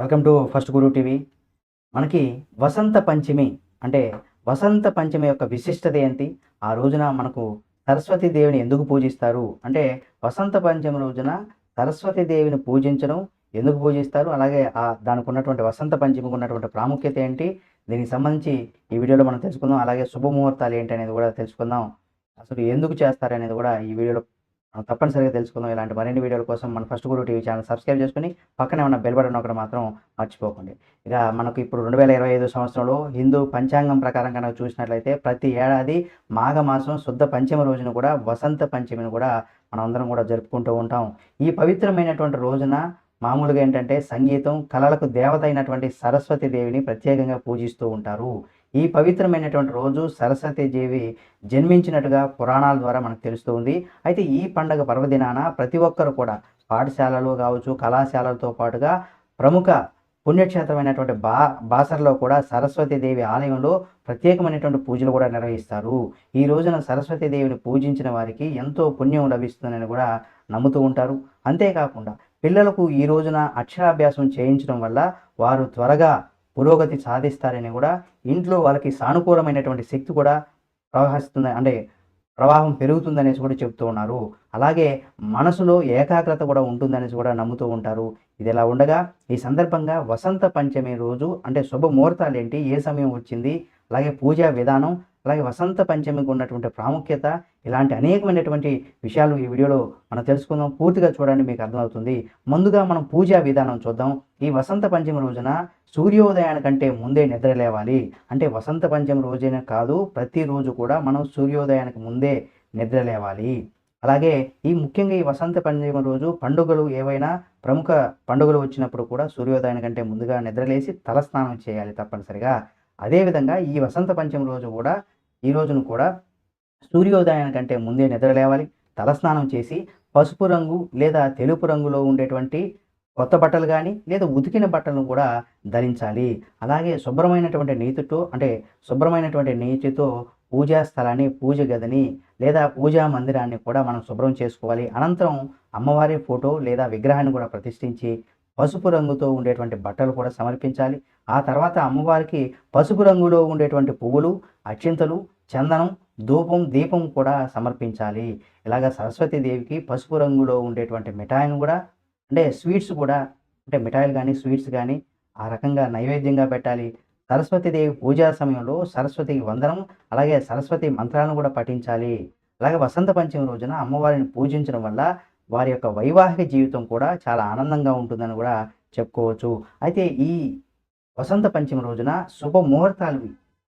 Welcome to first Guru TV. మనకి వసంత పంచమి అంటే వసంత పంచమి యొక్క విశిష్టత ఏంటి? ఆ రోజున మనకు సరస్వతి దేవిని ఎందుకు పూజిస్తారు? అంటే వసంత పంచమి రోజున సరస్వతి దేవిని పూజించడం ఎందుకు పూజిస్తారు? అలాగే ఆ దానికి ఉన్నటువంటి వసంత పంచమికి ఉన్నటువంటి ప్రాముఖ్యత ఏంటి? దీనికి సంబంధించి ఈ వీడియోలో మనం తెలుసుకుందాం. అలాగే శుభముహూర్తాలు ఏంటి అనేది కూడా తెలుసుకుందాం. అసలు ఎందుకు చేస్తారు అనేది కూడా ఈ వీడియోలో తప్పనిసరిగా తెలుసుకుందాం. ఇలాంటి మరిన్ని వీడియోల కోసం మన first Guru TV channel subscribe చేసుకుని పక్కనే ఉన్న బెల్ బటన్ ఒకటి మాత్రం మర్చిపోకండి. ఇక మనకు ఇప్పుడు రెండు వేల ఇరవై ఐదు సంవత్సరంలో హిందూ పంచాంగం ప్రకారం కనుక చూసినట్లయితే ప్రతి ఏడాది మాఘమాసం శుద్ధ పంచమి రోజున కూడా వసంత పంచమిని కూడా మనమందరం కూడా జరుపుకుంటూ ఉంటాం. ఈ పవిత్రమైనటువంటి రోజున మామూలుగా ఏంటంటే సంగీతం కళలకు దేవత అయినటువంటి సరస్వతి దేవిని ప్రత్యేకంగా పూజిస్తూ ఉంటారు. ఈ పవిత్రమైనటువంటి రోజు సరస్వతి దేవి జన్మించినట్టుగా పురాణాల ద్వారా మనకు తెలుస్తూ ఉంది. అయితే ఈ పండగ పర్వదినాన ప్రతి ఒక్కరు కూడా పాఠశాలలు కావచ్చు కళాశాలలతో పాటుగా ప్రముఖ పుణ్యక్షేత్రమైనటువంటి బా బాసర్లో కూడా సరస్వతి దేవి ఆలయంలో ప్రత్యేకమైనటువంటి పూజలు కూడా నిర్వహిస్తారు. ఈ రోజున సరస్వతి దేవిని పూజించిన వారికి ఎంతో పుణ్యం లభిస్తుందని కూడా నమ్ముతూ ఉంటారు. అంతేకాకుండా పిల్లలకు ఈ రోజున అక్షరాభ్యాసం చేయించడం వల్ల వారు త్వరగా పురోగతి సాధిస్తారని కూడా ఇంట్లో వాళ్ళకి సానుకూలమైనటువంటి శక్తి కూడా ప్రవహిస్తుంది. అంటే ప్రవాహం పెరుగుతుందనేసి కూడా చెప్తూ ఉన్నారు. అలాగే మనసులో ఏకాగ్రత కూడా ఉంటుందనేసి కూడా నమ్ముతూ ఉంటారు. ఇది ఇలా ఉండగా ఈ సందర్భంగా వసంత పంచమి రోజు అంటే శుభముహూర్తాలు ఏంటి? ఏ సమయం వచ్చింది? అలాగే పూజా విధానం అలాగే వసంత పంచమికి ఉన్నటువంటి ప్రాముఖ్యత ఇలాంటి అనేకమైనటువంటి విషయాలు ఈ వీడియోలో మనం తెలుసుకుందాం. పూర్తిగా చూడండి మీకు అర్థమవుతుంది. ముందుగా మనం పూజా విధానం చూద్దాం. ఈ వసంత పంచమి రోజున సూర్యోదయానికంటే ముందే నిద్ర లేవాలి. అంటే వసంత పంచమి రోజైనా కాదు ప్రతిరోజు కూడా మనం సూర్యోదయానికి ముందే నిద్ర లేవాలి. అలాగే ఈ ముఖ్యంగా ఈ వసంత పంచమి రోజు పండుగలు ఏవైనా ప్రముఖ పండుగలు వచ్చినప్పుడు కూడా సూర్యోదయానికంటే ముందుగా నిద్రలేసి తలస్నానం చేయాలి తప్పనిసరిగా. అదేవిధంగా ఈ వసంత పంచమి రోజు కూడా ఈ రోజును కూడా సూర్యోదయానికంటే ముందే నిద్ర లేవాలి. తలస్నానం చేసి పసుపు రంగు లేదా తెలుపు రంగులో ఉండేటువంటి కొత్త బట్టలు కానీ లేదా ఉతికిన బట్టలను కూడా ధరించాలి. అలాగే శుభ్రమైనటువంటి నీతితో అంటే శుభ్రమైనటువంటి నీతితో పూజా స్థలాన్ని పూజ గదిని లేదా పూజా మందిరాన్ని కూడా మనం శుభ్రం చేసుకోవాలి. అనంతరం అమ్మవారి ఫోటో లేదా విగ్రహాన్ని కూడా ప్రతిష్ఠించి పసుపు రంగుతో ఉండేటువంటి బట్టలు కూడా సమర్పించాలి. ఆ తర్వాత అమ్మవారికి పసుపు రంగులో ఉండేటువంటి పువ్వులు అక్షింతలు చందనం ధూపం దీపం కూడా సమర్పించాలి. ఇలాగ సరస్వతి దేవికి పసుపు రంగులో ఉండేటువంటి మిఠాయిని కూడా అంటే స్వీట్స్ కూడా అంటే మిఠాయిలు కానీ స్వీట్స్ కానీ ఆ రకంగా నైవేద్యంగా పెట్టాలి. సరస్వతి దేవి పూజా సమయంలో సరస్వతికి వందనం అలాగే సరస్వతి మంత్రాలను కూడా పఠించాలి. అలాగే వసంత పంచమి రోజున అమ్మవారిని పూజించడం వల్ల వారి యొక్క వైవాహిక జీవితం కూడా చాలా ఆనందంగా ఉంటుందని కూడా చెప్పుకోవచ్చు. అయితే ఈ వసంత పంచమి రోజున శుభముహూర్తాలు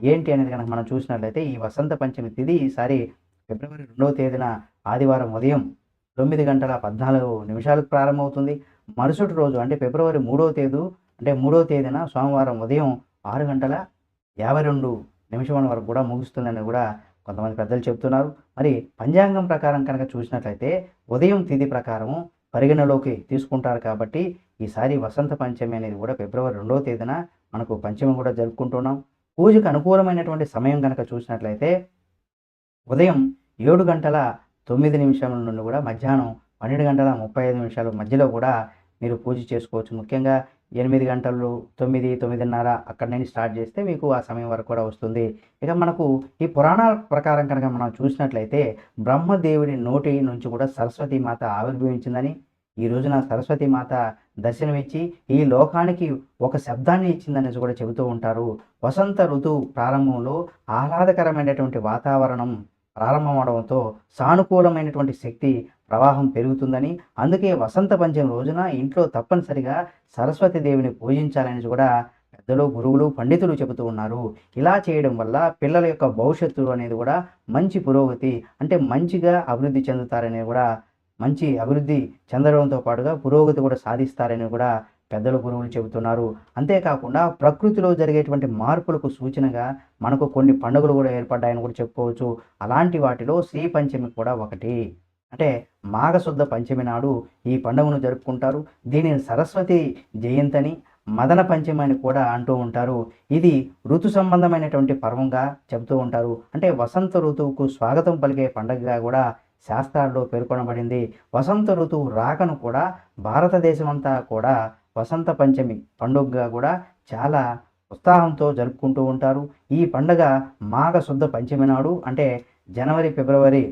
ఏంటి అనేది కనుక మనం చూసినట్లయితే ఈ వసంత పంచమి తిథి ఈసారి ఫిబ్రవరి రెండవ తేదీన ఆదివారం ఉదయం తొమ్మిది గంటల పద్నాలుగు నిమిషాలకు ప్రారంభమవుతుంది. మరుసటి రోజు అంటే ఫిబ్రవరి మూడవ తేదీ అంటే మూడవ తేదీన సోమవారం ఉదయం ఆరు గంటల యాభై రెండు నిమిషం వరకు కూడా ముగుస్తుందని కూడా కొంతమంది పెద్దలు చెప్తున్నారు మరి పంచాంగం ప్రకారం కనుక చూసినట్లయితే ఉదయం తిథి ప్రకారం పరిగణలోకి తీసుకుంటారు కాబట్టి ఈసారి వసంత పంచమి అనేది కూడా ఫిబ్రవరి రెండవ తేదీన మనకు పంచమి కూడా జరుపుకుంటున్నాం. పూజకు అనుకూలమైనటువంటి సమయం కనుక చూసినట్లయితే ఉదయం ఏడు గంటల తొమ్మిది నిమిషాల నుండి కూడా మధ్యాహ్నం పన్నెండు గంటల ముప్పై ఐదు నిమిషాల మధ్యలో కూడా మీరు పూజ చేసుకోవచ్చు. ముఖ్యంగా ఎనిమిది గంటలు తొమ్మిది తొమ్మిదిన్నర అక్కడ నుంచి స్టార్ట్ చేస్తే మీకు ఆ సమయం వరకు కూడా వస్తుంది. ఇక మనకు ఈ పురాణాల ప్రకారం కనుక మనం చూసినట్లయితే బ్రహ్మదేవుడి నోటి నుంచి కూడా సరస్వతి మాత ఆవిర్భవించిందని ఈ రోజున సరస్వతి మాత దర్శనమిచ్చి ఈ లోకానికి ఒక శబ్దాన్ని ఇచ్చిందని కూడా చెబుతూ ఉంటారు. వసంత ఋతువు ప్రారంభంలో ఆహ్లాదకరమైనటువంటి వాతావరణం ప్రారంభమవడంతో సానుకూలమైనటువంటి శక్తి ప్రవాహం పెరుగుతుందని. అందుకే వసంత పంచమి రోజున ఇంట్లో తప్పనిసరిగా సరస్వతి దేవిని పూజించాలని కూడా పెద్దలు గురువులు పండితులు చెబుతూ ఉన్నారు. ఇలా చేయడం వల్ల పిల్లల యొక్క భవిష్యత్తు అనేది కూడా మంచి పురోగతి అంటే మంచిగా అభివృద్ధి చెందుతారని కూడా మంచి అభివృద్ధి చెందడంతో పాటుగా పురోగతి కూడా సాధిస్తారని కూడా పెద్దలు గురువులు చెబుతున్నారు. అంతేకాకుండా ప్రకృతిలో జరిగేటువంటి మార్పులకు సూచనగా మనకు కొన్ని పండుగలు కూడా ఏర్పడ్డాయని కూడా చెప్పుకోవచ్చు. అలాంటి వాటిలో శ్రీ పంచమి కూడా ఒకటి. అంటే మాఘశుద్ధ పంచమి నాడు ఈ పండుగను జరుపుకుంటారు. దీనిని సరస్వతి జయంతని మదన పంచమి అని కూడా అంటూ ఉంటారు. ఇది ఋతు సంబంధమైనటువంటి పర్వంగా చెబుతూ ఉంటారు. అంటే వసంత ఋతువుకు స్వాగతం పలికే పండుగగా కూడా శాస్త్రాల్లో పేర్కొనబడింది. వసంత ఋతువు రాకను కూడా భారతదేశమంతా కూడా వసంత పంచమి పండుగగా కూడా చాలా ఉత్సాహంతో జరుపుకుంటూ ఉంటారు. ఈ పండుగ మాఘ శుద్ధ పంచమి నాడు అంటే జనవరి ఫిబ్రవరి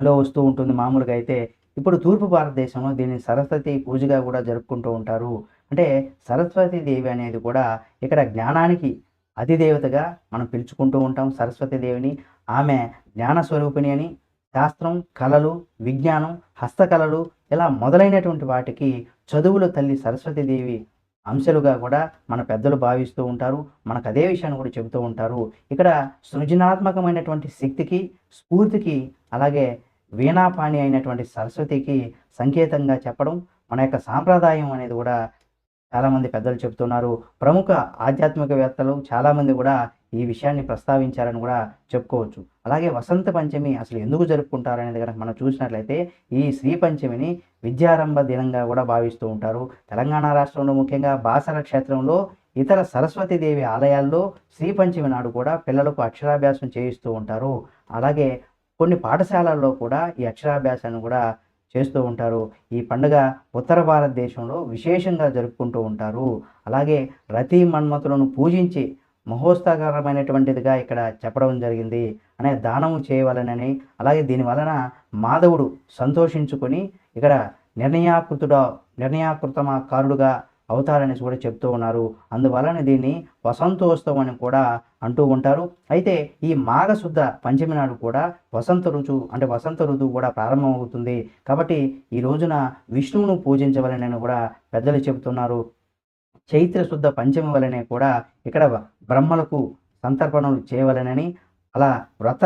లో వస్తూ ఉంటుంది మామూలుగా అయితే. ఇప్పుడు తూర్పు భారతదేశంలో దీన్ని సరస్వతి పూజగా కూడా జరుపుకుంటూ ఉంటారు. అంటే సరస్వతి దేవి అనేది కూడా ఇక్కడ జ్ఞానానికి అధిదేవతగా మనం పిలుచుకుంటూ ఉంటాం సరస్వతి దేవిని. ఆమె జ్ఞాన స్వరూపిణి అని శాస్త్రం కళలు విజ్ఞానం హస్తకళలు ఇలా మొదలైనటువంటి వాటికి చదువుల తల్లి సరస్వతి దేవి అంశాలుగా కూడా మన పెద్దలు భావిస్తూ ఉంటారు. మనకు అదే విషయాన్ని కూడా చెబుతూ ఉంటారు. ఇక్కడ సృజనాత్మకమైనటువంటి శక్తికి స్ఫూర్తికి అలాగే వీణాపాణి అయినటువంటి సరస్వతికి సంకేతంగా చెప్పడం మన యొక్క సాంప్రదాయం అనేది కూడా చాలామంది పెద్దలు చెబుతున్నారు. ప్రముఖ ఆధ్యాత్మికవేత్తలు చాలామంది కూడా ఈ విషయాన్ని ప్రస్తావించారని కూడా చెప్పుకోవచ్చు. అలాగే వసంత పంచమి అసలు ఎందుకు జరుపుకుంటారనేది కనుక మనం చూసినట్లయితే ఈ శ్రీ పంచమిని విద్యారంభ దినంగా కూడా భావిస్తూ ఉంటారు. తెలంగాణ రాష్ట్రంలో ముఖ్యంగా బాసర క్షేత్రంలో ఇతర సరస్వతి దేవి ఆలయాల్లో శ్రీ పంచమి నాడు కూడా పిల్లలకు అక్షరాభ్యాసం చేయిస్తూ ఉంటారు. అలాగే కొన్ని పాఠశాలల్లో కూడా ఈ అక్షరాభ్యాసాన్ని కూడా చేస్తూ ఉంటారు. ఈ పండుగ ఉత్తర భారతదేశంలో విశేషంగా జరుపుకుంటూ ఉంటారు. అలాగే రతి మన్మతులను పూజించి మహోత్సాహకరమైనటువంటిదిగా ఇక్కడ చెప్పడం జరిగింది. అనే దానము చేయవలనని అలాగే దీని వలన మాధవుడు సంతోషించుకొని ఇక్కడ నిర్ణయాకృతుడ నిర్ణయాకృతమాకారుడుగా అవతారని కూడా చెప్తూ ఉన్నారు. అందువలన దీన్ని వసంతోత్సవం అని కూడా అంటూ ఉంటారు. అయితే ఈ మాఘశుద్ధ పంచమి నాడు కూడా వసంత ఋతువు అంటే వసంత ఋతువు కూడా ప్రారంభమవుతుంది. కాబట్టి ఈ రోజున విష్ణువును పూజించవలనని కూడా పెద్దలు చెబుతున్నారు. చైత్ర శుద్ధ పంచమి వలనే కూడా ఇక్కడ బ్రహ్మలకు సంతర్పణలు చేయవలనని అలా వ్రత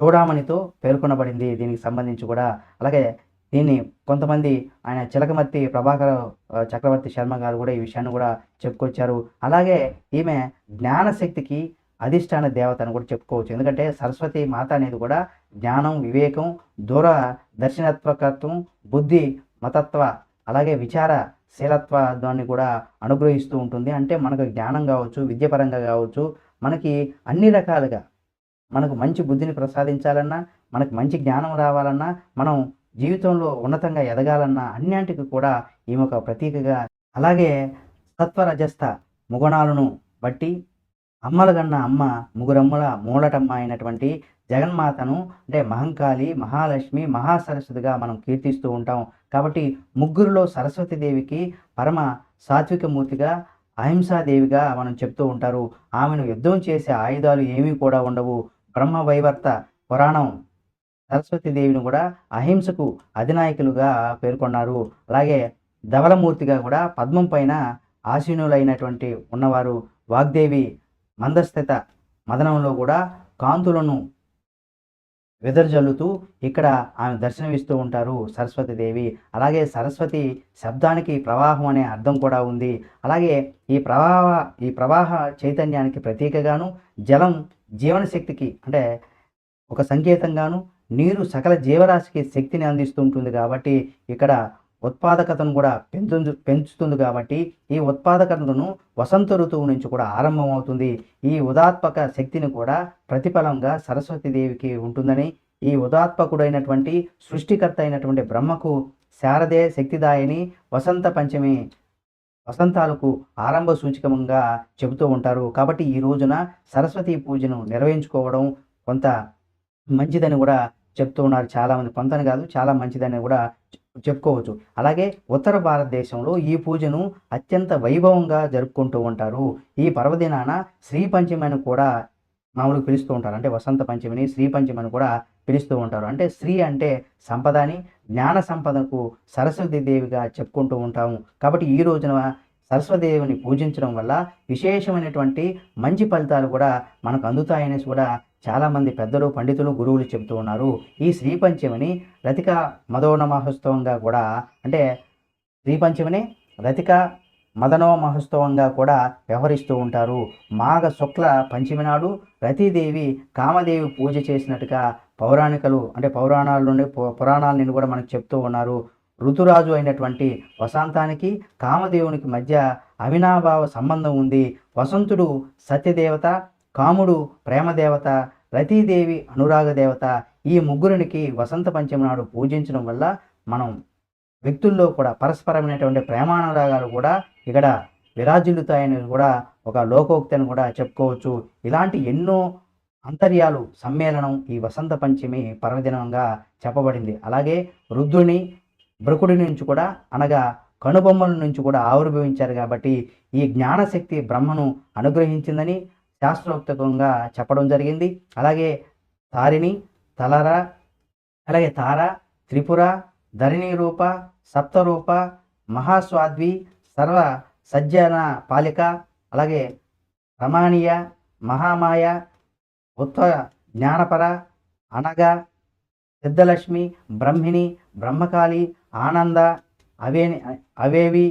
చూడామణితో పేర్కొనబడింది. దీనికి సంబంధించి కూడా అలాగే దీన్ని కొంతమంది ఆయన చిలకమర్తి ప్రభాకర్ చక్రవర్తి శర్మ గారు కూడా ఈ విషయాన్ని కూడా చెప్పుకొచ్చారు. అలాగే ఈమె జ్ఞానశక్తికి అధిష్టాన దేవత అని కూడా చెప్పుకోవచ్చు. ఎందుకంటే సరస్వతి మాత అనేది కూడా జ్ఞానం వివేకం దూర దర్శనత్వకత్వం బుద్ధి మతత్వ అలాగే విచార శీలత్వాన్ని కూడా అనుగ్రహిస్తూ ఉంటుంది. అంటే మనకు జ్ఞానం కావచ్చు విద్యపరంగా కావచ్చు మనకి అన్ని రకాలుగా మనకు మంచి బుద్ధిని ప్రసాదించాలన్నా మనకు మంచి జ్ఞానం రావాలన్నా మనం జీవితంలో ఉన్నతంగా ఎదగాలన్న అన్నింటికి కూడా ఈమె ఒక ప్రతీకగా అలాగే సత్వరజస్థ ముగుణాలను బట్టి అమ్మలగన్న అమ్మ ముగురమ్మల మూలటమ్మ అయినటువంటి జగన్మాతను అంటే మహంకాళి మహాలక్ష్మి మహాసరస్వతిగా మనం కీర్తిస్తూ ఉంటాం. కాబట్టి ముగ్గురులో సరస్వతి దేవికి పరమ సాత్విక మూర్తిగా అహింసాదేవిగా మనం చెప్తూ ఉంటారు. ఆమెను యుద్ధం చేసే ఆయుధాలు ఏమీ కూడా ఉండవు. బ్రహ్మ వైవర్త పురాణం సరస్వతి దేవిని కూడా అహింసకు అధినాయకులుగా పేర్కొన్నారు. అలాగే ధవలమూర్తిగా కూడా పద్మం పైన ఆసీనులైనటువంటి ఉన్నవారు వాగ్దేవి మందస్థిత మదనంలో కూడా కాంతులను వెదర్జల్లుతూ ఇక్కడ ఆమె దర్శనమిస్తూ ఉంటారు సరస్వతి దేవి. అలాగే సరస్వతి శబ్దానికి ప్రవాహం అనే అర్థం కూడా ఉంది. అలాగే ఈ ప్రవాహ ఈ ప్రవాహ చైతన్యానికి ప్రతీకగాను జలం జీవనశక్తికి అంటే ఒక సంకేతంగాను నీరు సకల జీవరాశికి శక్తిని అందిస్తూ ఉంటుంది కాబట్టి ఇక్కడ ఉత్పాదకతను కూడా పెంచు పెంచుతుంది కాబట్టి ఈ ఉత్పాదకతను వసంత ఋతువు నుంచి కూడా ఆరంభమవుతుంది. ఈ ఉదాత్మక శక్తిని కూడా ప్రతిఫలంగా సరస్వతి దేవికి ఉంటుందని ఈ ఉదాత్మకుడైనటువంటి సృష్టికర్త అయినటువంటి బ్రహ్మకు శారదే శక్తిదాయని వసంత పంచమి వసంతాలకు ఆరంభ సూచకంగా చెబుతూ ఉంటారు. కాబట్టి ఈ రోజున సరస్వతి పూజను నిర్వహించుకోవడం కొంత మంచిదని కూడా చెప్తూ ఉన్నారు చాలామంది. పంతను కాదు చాలా మంచిదని కూడా చెప్పుకోవచ్చు. అలాగే ఉత్తర భారతదేశంలో ఈ పూజను అత్యంత వైభవంగా జరుపుకుంటూ ఉంటారు. ఈ పర్వదినాన శ్రీ పంచమి అని కూడా మామూలుగా పిలుస్తూ ఉంటారు. అంటే వసంత పంచమిని శ్రీ పంచమిని కూడా పిలుస్తూ ఉంటారు. అంటే శ్రీ అంటే సంపదని జ్ఞాన సంపదకు సరస్వతి దేవిగా చెప్పుకుంటూ ఉంటాము. కాబట్టి ఈ రోజున సరస్వదేవిని పూజించడం వల్ల విశేషమైనటువంటి మంచి ఫలితాలు కూడా మనకు అందుతాయనేసి కూడా చాలామంది పెద్దలు పండితులు గురువులు చెబుతూ ఉన్నారు ఈ శ్రీ పంచమిని రతిక మదోన మహోత్సవంగా కూడా అంటే శ్రీ పంచమిని రతిక మదనో మహోత్సవంగా కూడా వ్యవహరిస్తూ ఉంటారు. మాఘ శుక్ల పంచమి నాడు రతీదేవి కామదేవి పూజ చేసినట్టుగా పౌరాణికలు అంటే పౌరాణాల నుండి పు- పురాణాల నుండి కూడా మనకు చెప్తూ ఉన్నారు. ఋతురాజు అయినటువంటి వసంతానికి కామదేవునికి మధ్య అవినాభావ సంబంధం ఉంది. వసంతుడు సత్యదేవత కాముడు ప్రేమదేవత రతీదేవి అనురాగ దేవత ఈ ముగ్గురునికి వసంత పంచమి నాడు పూజించడం వల్ల మనం వ్యక్తుల్లో కూడా పరస్పరమైనటువంటి ప్రేమానురాగాలు కూడా ఇక్కడ విరాజిల్లుతాయని కూడా ఒక లోకోక్తి అని కూడా చెప్పుకోవచ్చు. ఇలాంటి ఎన్నో అంతర్యాలు సమ్మేళనం ఈ వసంత పంచమి పర్వదినంగా చెప్పబడింది. అలాగే రుద్రుని బ్రకుడి నుంచి కూడా అనగా కనుబొమ్మల నుంచి కూడా ఆవిర్భవించారు కాబట్టి ఈ జ్ఞానశక్తి బ్రహ్మను అనుగ్రహించిందని శాస్త్రోక్తంగా చెప్పడం జరిగింది. అలాగే తారిణి తలర అలాగే తార త్రిపుర ధరణి రూప సప్తరూప మహాస్వాద్వి సర్వ సజ్జన పాలిక అలాగే రమాణీయ మహామాయ ఉత్వ జ్ఞానపర అనగ సిద్ధలక్ష్మి బ్రహ్మిణి బ్రహ్మకాళి ఆనంద అవేని అవేవి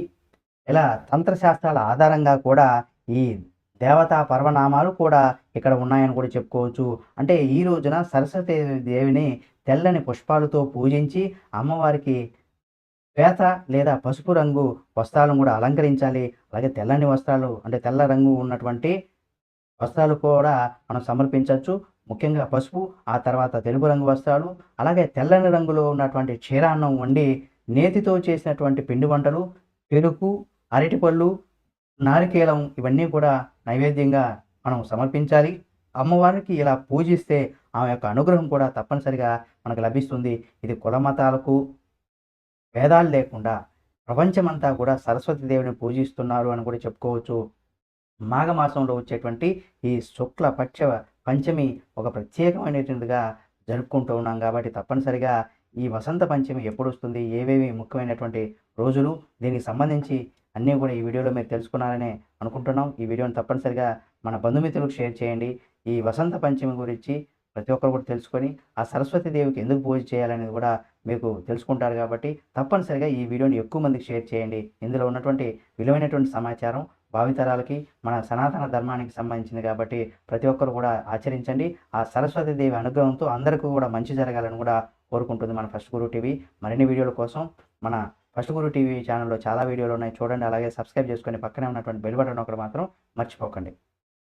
ఇలా తంత్రశాస్త్రాల ఆధారంగా కూడా ఈ దేవతా పర్వనామాలు కూడా ఇక్కడ ఉన్నాయని కూడా చెప్పుకోవచ్చు. అంటే ఈ రోజున సరస్వతి దేవిని తెల్లని పుష్పాలతో పూజించి అమ్మవారికి శ్వేత లేదా పసుపు రంగు వస్త్రాలను కూడా అలంకరించాలి. అలాగే తెల్లని వస్త్రాలు అంటే తెల్ల రంగు ఉన్నటువంటి వస్త్రాలు కూడా మనం సమర్పించవచ్చు. ముఖ్యంగా పసుపు ఆ తర్వాత తెలుపు రంగు వస్త్రాలు అలాగే తెల్లని రంగులో ఉన్నటువంటి క్షీరాన్నం వండి నేతితో చేసినటువంటి పిండి వంటలు పెరుగు అరటిపళ్ళు నారికేలం ఇవన్నీ కూడా నైవేద్యంగా మనం సమర్పించాలి. అమ్మవారికి ఇలా పూజిస్తే ఆమె యొక్క అనుగ్రహం కూడా తప్పనిసరిగా మనకు లభిస్తుంది. ఇది కుల మతాలకు భేదాలు లేకుండా ప్రపంచమంతా కూడా సరస్వతి దేవిని పూజిస్తున్నారు అని కూడా చెప్పుకోవచ్చు. మాఘమాసంలో వచ్చేటువంటి ఈ శుక్ల పక్ష పంచమి ఒక ప్రత్యేకమైనటువంటిదిగా జరుపుకుంటూ ఉన్నాం కాబట్టి తప్పనిసరిగా ఈ వసంత పంచమి ఎప్పుడు వస్తుంది? ఏవేవి ముఖ్యమైనటువంటి రోజులు? దీనికి సంబంధించి అన్నీ కూడా ఈ వీడియోలో మీరు తెలుసుకున్నారని అనుకుంటున్నాం. ఈ వీడియోని తప్పనిసరిగా మన బంధుమిత్రులకు షేర్ చేయండి. ఈ వసంత పంచమి గురించి ప్రతి ఒక్కరు కూడా తెలుసుకొని ఆ సరస్వతి దేవికి ఎందుకు పూజ చేయాలనేది కూడా మీకు తెలుసుకుంటారు కాబట్టి తప్పనిసరిగా ఈ వీడియోని ఎక్కువ మందికి షేర్ చేయండి. ఇందులో ఉన్నటువంటి విలువైనటువంటి సమాచారం భావితరాలకి మన సనాతన ధర్మానికి సంబంధించింది కాబట్టి ప్రతి ఒక్కరు కూడా ఆచరించండి. ఆ సరస్వతి దేవి అనుగ్రహంతో అందరికీ కూడా మంచి జరగాలని కూడా కోరుకుంటుంది మన ఫస్ట్ గురు టీవీ. మరిన్ని వీడియోల కోసం మన ఫస్ట్ గురు టీవీ ఛానల్లో చాలా వీడియోలు ఉన్నాయి. చూడండి అలాగే సబ్స్క్రైబ్ చేసుకొని పక్కనే ఉన్నటువంటి బెల్ బటన్ ఒకటి మాత్రం మర్చిపోకండి.